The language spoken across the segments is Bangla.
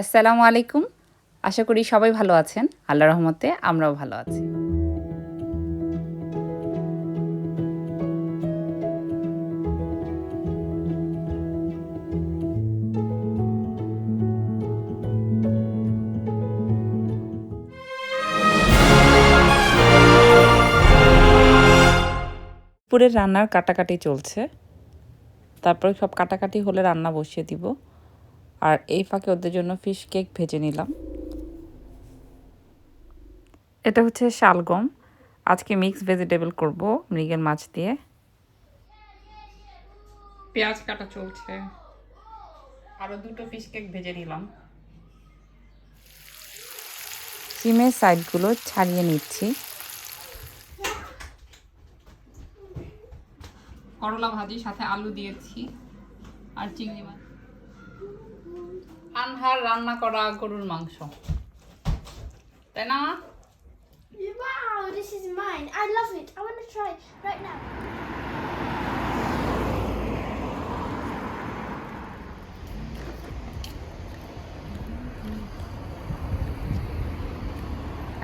আসসালামু আলাইকুম। আশা করি সবাই ভালো আছেন। আল্লাহ রহমতে আমরাও ভালো আছি। দুপুরের রান্নার কাটাকাটি চলছে। তারপরে সব কাটাকাটি হলে রান্না বসিয়ে দিব। আর এই ফাঁকে ওদের জন্য ফিশ কেক ভেজে নিলাম। এটা হচ্ছে শালগম। আজকে মিক্স ভেজিটেবল করব মৃগের মাছ দিয়ে। পেঁয়াজ কাটা চলছে। আরও দুটো ফিশ কেক ভেজে নিলাম। সিমের সাইডগুলো ছাড়িয়ে নিচ্ছি। করলা ভাজি সাথে আলু দিয়েছি আর চিংড়ি মাছ। রান্নার রান্না করা গরুর মাংস। তাই না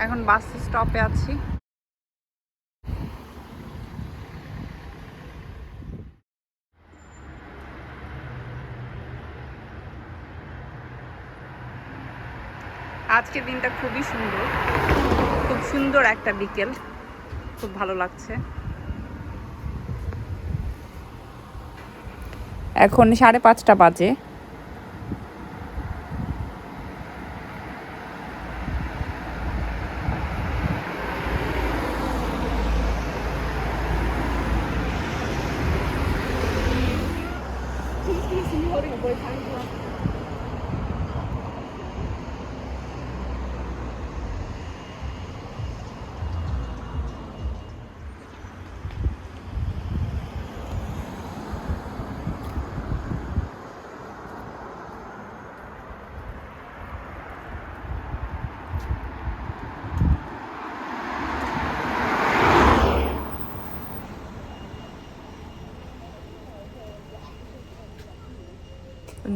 এখন বাস স্টপে আছি। আজকের দিনটা খুবই সুন্দর। খুব সুন্দর একটা বিকেল। খুব ভালো লাগছে। এখন সাড়ে পাঁচটা বাজে।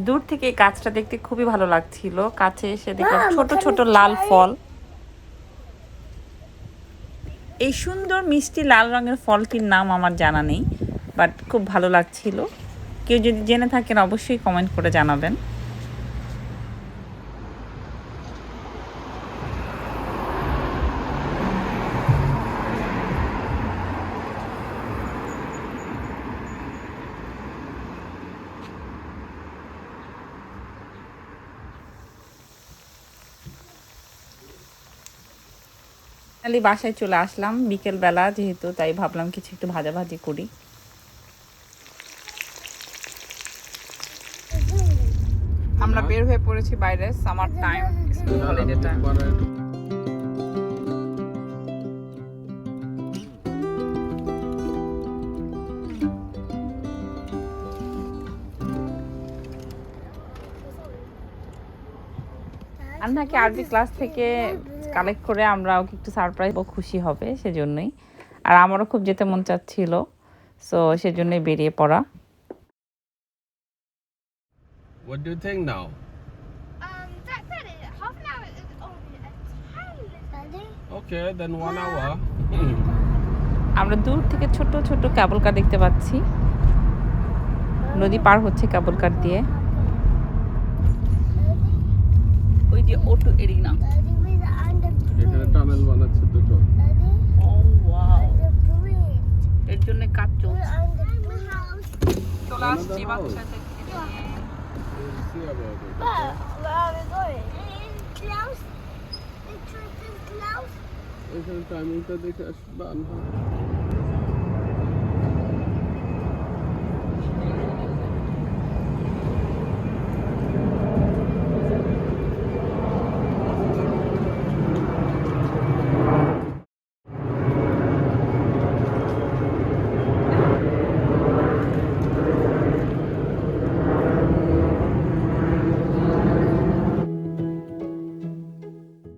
দূর থেকে গাছটা দেখতে খুবই ভালো লাগছিল। কাছে এসে দেখলাম ছোট ছোট লাল ফল। এই সুন্দর মিষ্টি লাল রঙের ফলটির নাম আমার জানা নেই বাট খুব ভালো লাগছিল। কেউ যদি জেনে থাকেন অবশ্যই কমেন্ট করে জানাবেন। ফাইনালি বাসায় চলে আসলাম, বিকেলবেলা যেহেতু, তাই ভাবলাম কিছু একটু ভাজাভাজি করি। আমরা বের হয়ে পড়েছি বাইরে summer time school holiday time আন্নাকে Arabi class থেকে কালেক্ট করে আমরা ওকে একটু সারপ্রাইজ ও খুশি হবে সেজন্যই আর আমারও খুব যেতে মন চাচ্ছিল সো সেজন্যই বেরিয়ে পড়া What do you think now? Um, said it. Half an hour is only a tiny? Okay, then one hour. আমরা দূর থেকে ছোট ছোট ক্যাবল কার দেখতে পাচ্ছি নদী পার হচ্ছে ক্যাবল কার দিয়ে ওই যে অটো এরিনা জন্য কাঁপছো